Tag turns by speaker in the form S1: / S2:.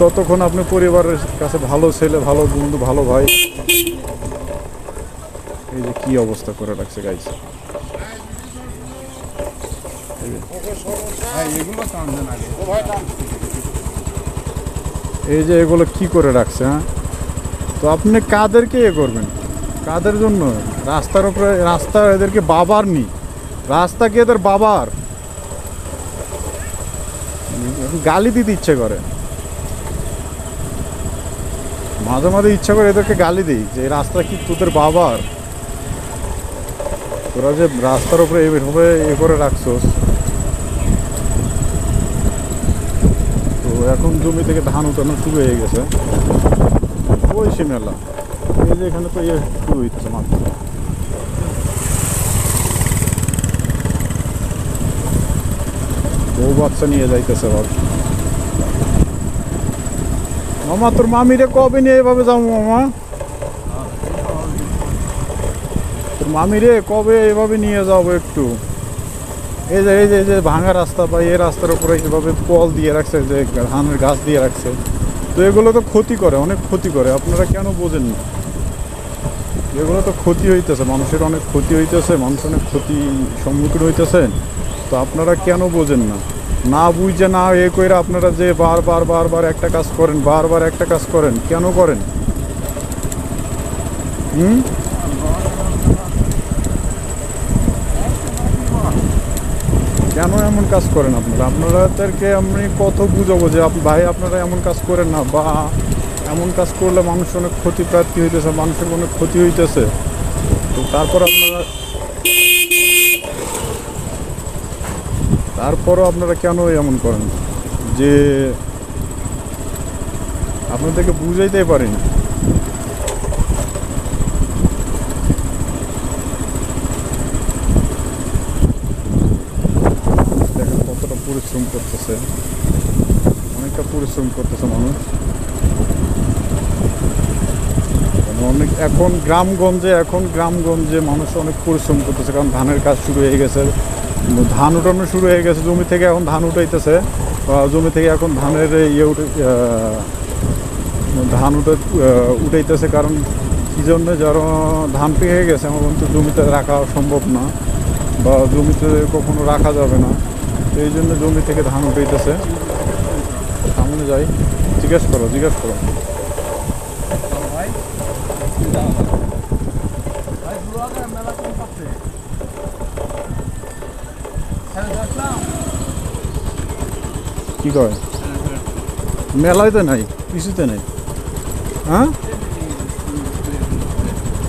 S1: ততক্ষণ আপনি পরিবারের কাছে ভালো ছেলে, ভালো বন্ধু, ভালো ভাই। এই যে কি অবস্থা করে রাখছে গাইছে এই যে এগুলো কি করে রাখছে হ্যাঁ? তো আপনি কাদেরকে এ করবেন? কাদের জন্য? রাস্তার উপরে, রাস্তা এদেরকে বাবার নি রাস্তা কি এদের বাবার? গালি দিতে ইচ্ছে করে। মাঝে মাঝে ইচ্ছা করে এদেরকে গালি দিই যে রাস্তা কি তোদের বাবার? তোরা যে রাস্তার উপরে এভাবে এ করে রাখছোস। তো এখন জমি থেকে ধান উঠানো শুরু হয়ে গেছে। ওই সে মেলা। এই যে এখানে তো ইয়ে শুরু হচ্ছে মাত্র। বউ বাচ্চা নিয়ে যাইতেছে আবার। মামা, তোর মামিরে কবে নিয়ে এভাবে যাব মামা? তোর মামিরে কবে এভাবে নিয়ে যাব একটু? এই যে এই যে এই যে ভাঙা রাস্তা বা এই রাস্তার উপরে এভাবে কল দিয়ে রাখছে, যে ধানের গাছ দিয়ে রাখছে। তো এগুলো তো ক্ষতি করে, অনেক ক্ষতি করে। আপনারা কেন বোঝেন না? এগুলো তো ক্ষতি হইতেছে, মানুষের অনেক ক্ষতি হইতেছে, মানুষ অনেক ক্ষতি সম্মুখীন হইতেছে। তো আপনারা কেন বোঝেন না? না বুঝে না এ কইরা আপনারা যে বারবার বারবার একটা কাজ করেন, বারবার একটা কাজ করেন, কেন করেন? হুম? কেন এমন কাজ করেন আপনারা? আপনাদেরকে আমি কত বুঝাবো যে ভাই, আপনারা এমন কাজ করেন না, বা এমন কাজ করলে মানুষ অনেক ক্ষতি প্রাপ্তি হইতেছে, মানুষের অনেক ক্ষতি হইতেছে। তো তারপর আপনারা তারপরও আপনারা কেন এমন করেন? যে আপনাদেরকে বুঝাইতে পারেন। কতটা পরিশ্রম করতেছে। অনেকটা পরিশ্রম করতেছে মানুষ। কারণ অনেক এখন গ্রামগঞ্জে এখন গ্রামগঞ্জে মানুষ অনেক পরিশ্রম করতেছে, কারণ ধানের কাজ শুরু হয়ে গেছে। ধান উঠানো শুরু হয়ে গেছে, জমি থেকে এখন ধান উঠাইতেছে। জমি থেকে এখন ধানের ইয়ে উঠে ধান উঠে উঠাইতেছে কারণ কী জন্য যারা ধান পেয়ে গেছে, আমার তো জমিতে রাখা সম্ভব না বা জমিতে কখনো রাখা যাবে না। এই জন্য জমি থেকে ধান উঠাইতেছে। সামনে যাই। জিজ্ঞেস করো জিজ্ঞেস করো। কি কয়? মেলায় তো নাই কিছুতে নাই। হ্যাঁ?